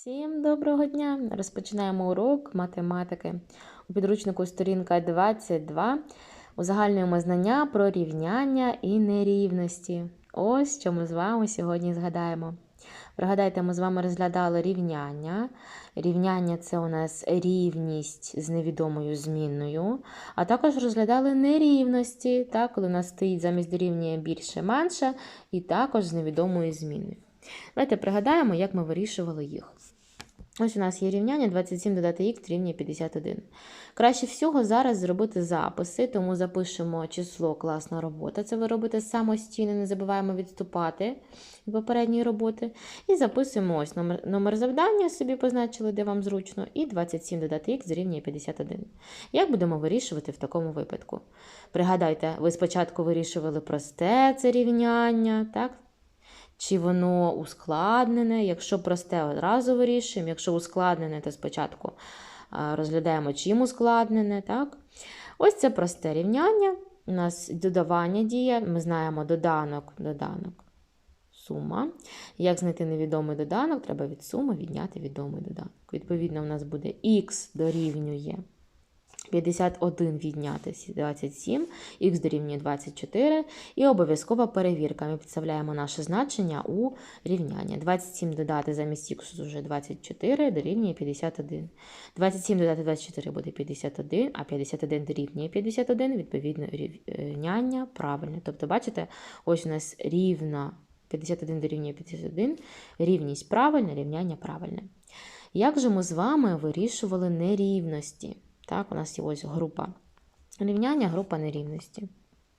Всім доброго дня! Розпочинаємо урок математики. У підручнику сторінка 22 узагальнюємо знання про рівняння і нерівності. Ось що ми з вами сьогодні згадаємо. Пригадайте, ми з вами розглядали рівняння. Рівняння це у нас рівність з невідомою змінною, а також розглядали нерівності, так, коли у нас стоїть замість дорівнює більше менше, і також з невідомою зміною. Давайте пригадаємо, як ми вирішували їх. Ось у нас є рівняння 27 додати х рівня 51. Краще всього зараз зробити записи, тому запишемо число класна робота. Це ви робите самостійно, не забуваємо відступати від попередньої роботи. І записуємо ось номер, номер завдання, собі позначили, де вам зручно, і 27 додати х дорівнює 51. Як будемо вирішувати в такому випадку? Пригадайте, ви спочатку вирішували просте це рівняння, так? Чи воно ускладнене? Якщо просте, одразу вирішуємо. Якщо ускладнене, то спочатку розглядаємо, чим ускладнене. Так? Ось це просте рівняння. У нас додавання діє. Ми знаємо доданок, доданок, сума. Як знайти невідомий доданок, треба від суми відняти відомий доданок. Відповідно, у нас буде х дорівнює. 51 відняти 27, х дорівнює 24. І обов'язкова перевірка. Ми підставляємо наше значення у рівняння. 27 додати замість х вже 24 дорівнює 51. 27 додати 24 буде 51, а 51 дорівнює 51, відповідно, рівняння правильне. Тобто, бачите, ось у нас рівна 51 дорівнює 51, рівність правильна, рівняння правильне. Як же ми з вами вирішували нерівності? Так, у нас є ось група рівняння, група нерівності.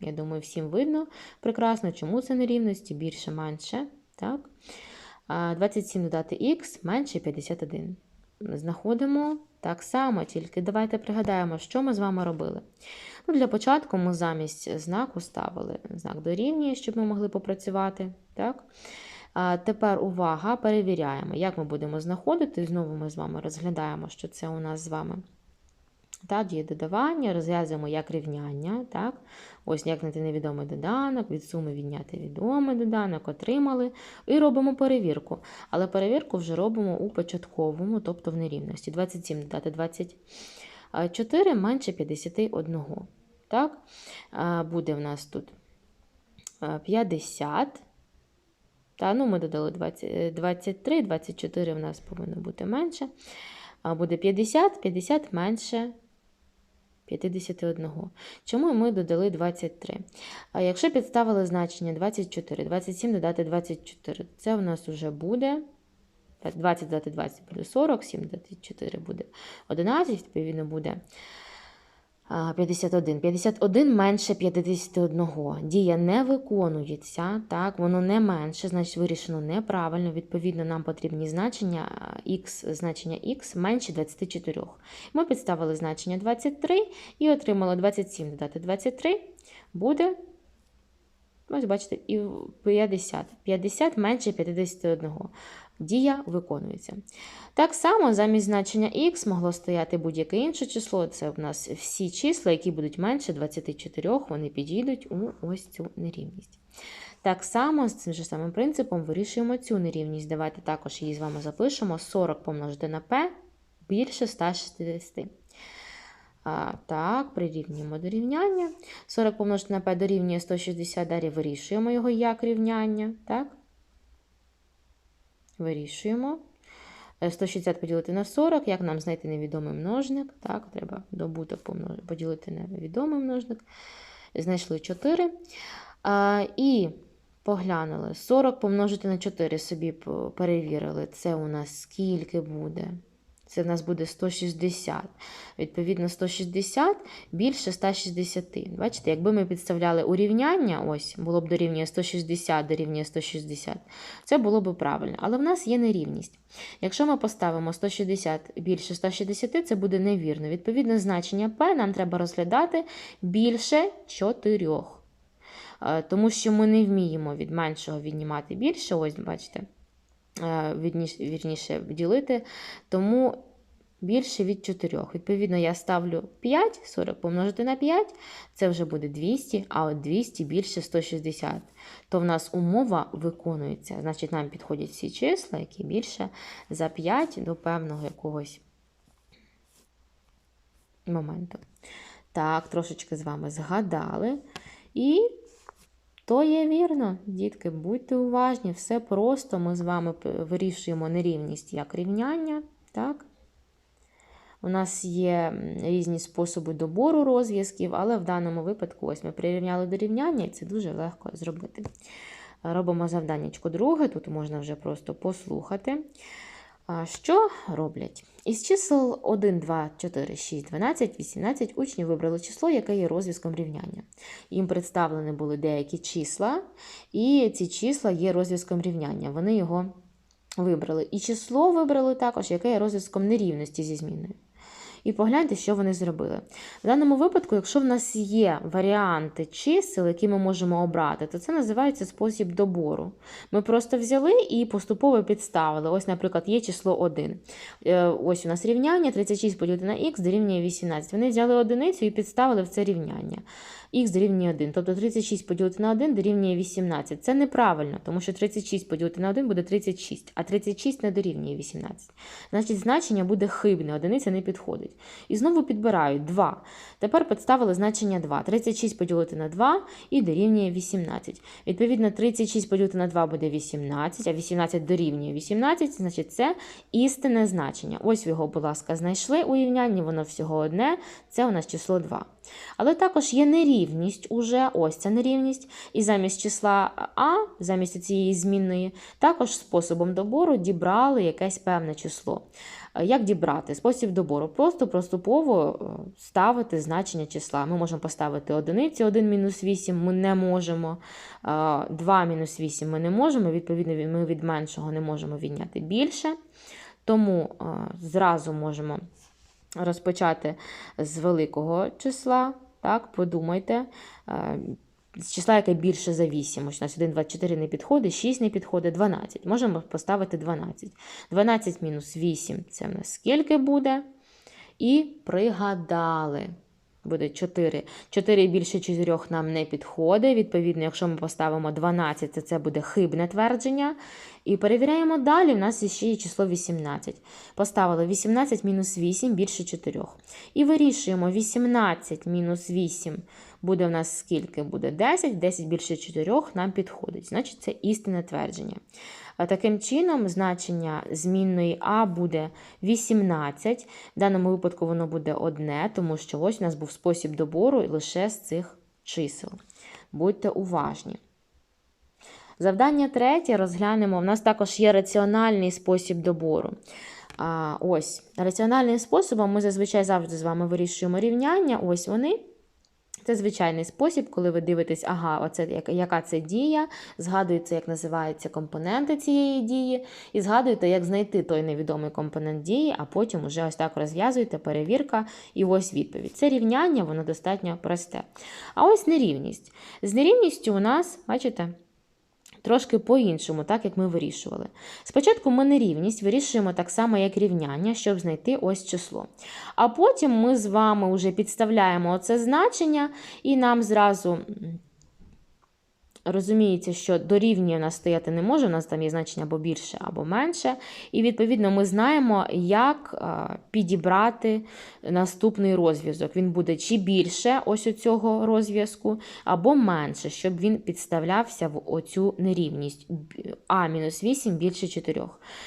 Я думаю, всім видно прекрасно, чому це нерівності, більше, менше. Так? 27 додати х менше 51. Знаходимо так само, тільки давайте пригадаємо, що ми з вами робили. Ну, Для початку ми замість знаку ставили знак дорівнює, щоб ми могли попрацювати. Так? А Тепер увага, перевіряємо, як ми будемо знаходити. Знову ми з вами розглядаємо, що це у нас з вами. Та, діє додавання, розв'язуємо як рівняння. Так? Ось як знайти невідомий доданок, від суми відняти відомий доданок, отримали. І робимо перевірку. Але перевірку вже робимо у початковому, тобто в нерівності. 27 додати 24 менше 51. Так? Буде в нас тут 50. Та, ну, Ми додали 20, 23, 24 в нас повинно бути менше. Буде 50, 50 менше 51. Чому ми додали 23? А якщо підставили значення 24, 27 додати 24, це в нас вже буде 20 додати 20 буде 40, 7 додати 4 буде 11, відповідно, буде 51. 51 менше 51. Дія не виконується, так, воно не менше, значить вирішено неправильно. Відповідно, нам потрібні значення x, значення x менше 24. Ми підставили значення 23 і отримали 27 додати 23 буде. Ось, бачите, і 50. 50 менше 51. Дія виконується. Так само замість значення х могло стояти будь-яке інше число. Це в нас всі числа, які будуть менше 24, вони підійдуть у ось цю нерівність. Так само, з цим же самим принципом вирішуємо цю нерівність. Давайте також її з вами запишемо: 40 помножити на p більше 160. А, Так, прирівнюємо до рівняння. 40 помножити на p дорівнює 160, далі вирішуємо його як рівняння. так? Вирішуємо. 160 поділити на 40. Як нам знайти невідомий множник? Так, треба добуток поділити на відомий множник. Знайшли 4. А, І поглянули. 40 помножити на 4 собі перевірили. Це у нас скільки буде? Це в нас буде 160. Відповідно, 160 більше 160. Бачите, якби ми підставляли урівняння, ось, було б дорівнює 160 дорівнює 160, це було б правильно. Але в нас є нерівність. Якщо ми поставимо 160 більше 160, це буде невірно. Відповідно, значення P нам треба розглядати більше 4. Е, тому що ми не вміємо від меншого віднімати більше. Ось, бачите. Е, вірніше ділити. Тому більше від 4. Відповідно, я ставлю 5, 40 помножити на 5, це вже буде 200, а от 200 більше 160. То в нас умова виконується. Значить, нам підходять всі числа, які більше за 5 до певного якогось моменту. Так, трошечки з вами згадали. І то є вірно, дітки, будьте уважні, все просто. Ми з вами вирішуємо нерівність як рівняння. Так? У нас є різні способи добору розв'язків, але в даному випадку ось ми прирівняли до рівняння, і це дуже легко зробити. Робимо завданнячко друге, тут можна вже просто послухати. Що роблять? Із чисел 1, 2, 4, 6, 12, 18 учні вибрали число, яке є розв'язком рівняння. Їм представлені були деякі числа, і ці числа є розв'язком рівняння. Вони його вибрали. І число вибрали також, яке є розв'язком нерівності зі зміною. І погляньте, що вони зробили. В даному випадку, якщо в нас є варіанти чисел, які ми можемо обрати, то це називається спосіб добору. Ми просто взяли і поступово підставили. Ось, наприклад, є число 1. Е, Ось у нас рівняння 36 поділити на х дорівнює 18. Вони взяли одиницю і підставили в це рівняння. Х дорівнює 1. Тобто 36 поділити на 1 дорівнює 18. Це неправильно, тому що 36 поділити на 1 буде 36, а 36 не дорівнює 18. Значить, значення буде хибне, одиниця не підходить. І знову підбирають 2. Тепер підставили значення 2. 36 поділити на 2 і дорівнює 18. Відповідно, 36 поділити на 2 буде 18, а 18 дорівнює 18, значить це істинне значення. Ось його, будь ласка, знайшли у воно всього одне, це у нас число 2. Але також є нерівність уже, ось ця нерівність, і замість числа А, замість цієї змінної, також способом добору дібрали якесь певне число. Е, Як дібрати? Спосіб добору. Просто проступово е, ставити значення числа. Ми можемо поставити одиниці, 1 мінус 8 ми не можемо, 2 мінус 8 ми не можемо, відповідно, ми від меншого не можемо відняти більше. Тому е, зразу можемо розпочати з великого числа. Так, подумайте. З числа, яке більше за 8. Ось у нас 1, 24 не підходить, 6 не підходить, 12. Можемо поставити 12. 12 мінус 8 це в нас скільки буде? І пригадали. Буде 4. 4 більше 4 нам не підходить. Відповідно, якщо ми поставимо 12, то це буде хибне твердження. І перевіряємо далі. У нас ще є число 18. Поставили 18 мінус 8 більше 4. І вирішуємо 18 мінус 8 буде у нас скільки? Буде 10, 10 більше 4 нам підходить. Значить, це істинне твердження. Таким чином, значення змінної А буде 18. В даному випадку воно буде одне, тому що ось у нас був спосіб добору лише з цих чисел. Будьте уважні. Завдання третє розглянемо. У нас також є раціональний спосіб добору. А, ось, раціональним способом ми зазвичай завжди з вами вирішуємо рівняння. Ось вони. Це звичайний спосіб, коли ви дивитесь, ага, оце яка, це дія, згадуєте, як називаються компоненти цієї дії, і згадуєте, як знайти той невідомий компонент дії, а потім уже ось так розв'язуєте, перевірка і ось відповідь. Це рівняння, воно достатньо просте. А ось нерівність. З нерівністю у нас, бачите, Трошки по-іншому, так як ми вирішували. Спочатку ми нерівність вирішуємо так само, як рівняння, щоб знайти ось число. А потім ми з вами вже підставляємо оце значення, і нам зразу розуміється, що дорівнює нас стояти не може, у нас там є значення або більше, або менше. І відповідно ми знаємо, як підібрати наступний розв'язок. Він буде чи більше ось у цього розв'язку, або менше, щоб він підставлявся в оцю нерівність. Б- А-8 більше 4.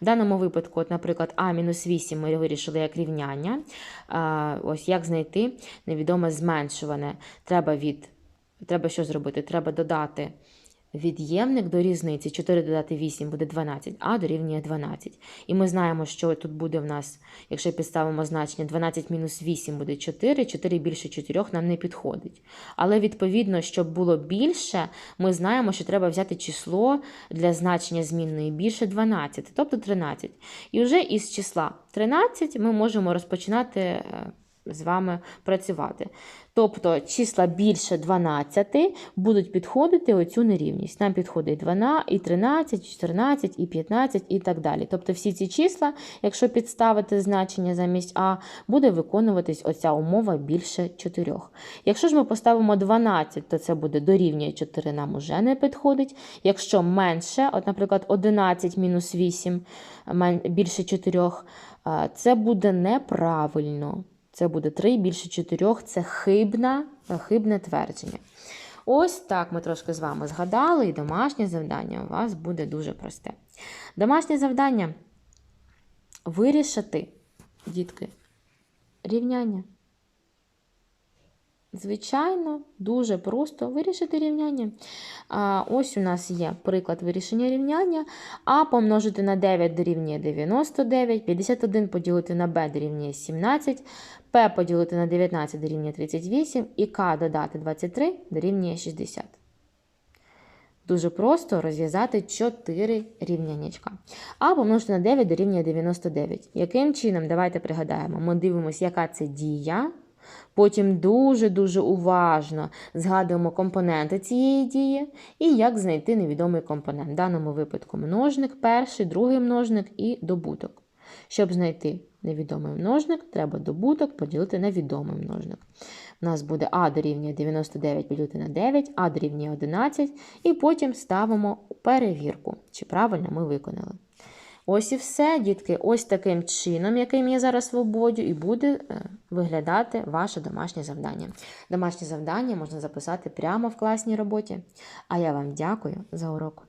В даному випадку, от, наприклад, А-8 ми вирішили як рівняння. Ось як знайти невідоме зменшуване. Треба від Треба що зробити? Треба додати від'ємник до різниці. 4 додати 8 буде 12, а дорівнює 12. І ми знаємо, що тут буде в нас, якщо підставимо значення 12 мінус 8 буде 4, 4 більше 4 нам не підходить. Але відповідно, щоб було більше, ми знаємо, що треба взяти число для значення змінної більше 12, тобто 13. І вже із числа 13 ми можемо розпочинати е, з вами працювати. Тобто числа більше 12 будуть підходити оцю нерівність. Нам підходить 12, і 13, і 14, і 15 і так далі. Тобто всі ці числа, якщо підставити значення замість А, буде виконуватись оця умова більше 4. Якщо ж ми поставимо 12, то це буде дорівнює 4, нам уже не підходить. Якщо менше, от, наприклад, 11 мінус 8 більше 4, це буде неправильно. Це буде 3 більше 4, це хибна, хибне твердження. Ось так ми трошки з вами згадали, і домашнє завдання у вас буде дуже просте. Домашнє завдання вирішити, дітки, рівняння. Звичайно, дуже просто вирішити рівняння. А, ось у нас є приклад вирішення рівняння. А помножити на 9 дорівнює 99, 51 поділити на b дорівнює 17, p поділити на 19 дорівнює 38 і k додати 23 дорівнює 60. Дуже просто розв'язати 4 рівнянячка. А помножити на 9 дорівнює 99. Яким чином? Давайте пригадаємо. Ми дивимося, яка це дія. Потім дуже-дуже уважно згадуємо компоненти цієї дії і як знайти невідомий компонент. В даному випадку множник, перший, другий множник і добуток. Щоб знайти невідомий множник, треба добуток поділити на відомий множник. У нас буде А дорівнює 99 поділити на 9, А дорівнює 11, і потім ставимо перевірку, чи правильно ми виконали. Ось і все, дітки. Ось таким чином, яким я зараз свободю, і буде е, виглядати ваше домашнє завдання. Домашнє завдання можна записати прямо в класній роботі. А я вам дякую за урок.